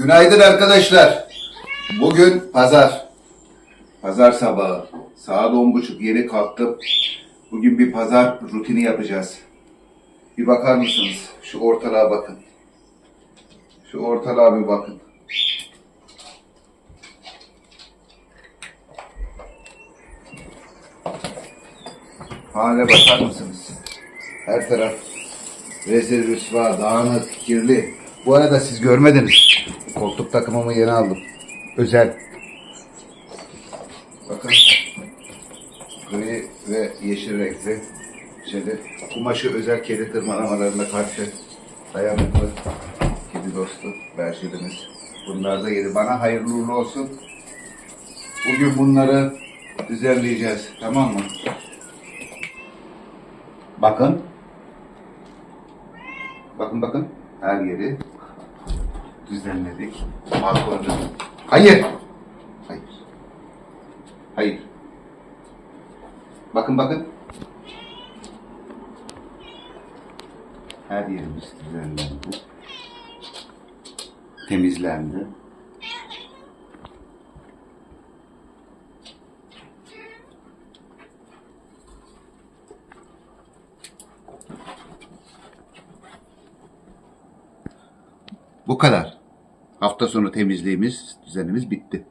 Günaydın arkadaşlar. Bugün pazar. Pazar sabahı. Saat on buçuk yeni kalktım. Bugün bir pazar rutini yapacağız. Bir bakar mısınız? Şu ortalığa bakın. Şu ortalığa bir bakın. Hale bakar mısınız? Her taraf rezil rüsva, dağınık, kirli. Bu arada siz görmediniz. Koltuk takımımı yeni aldım. Özel. Bakın. Gri ve yeşil renkli. Şöyle kumaşı özel kedi tırmalamalarına karşı dayanıklı kedi dostu berşidimiz. Bunlar da yedi. Bana hayırlı uğurlu olsun. Bugün bunları düzenleyeceğiz. Tamam mı? Bakın. Bakın bakın. Her yeri düzenledik. Balkonda. Hayır. Hayır. Hayır. Bakın bakın. Her yerimiz düzenlendi. Temizlendi. Bu kadar. Hafta sonu temizliğimiz, düzenimiz bitti.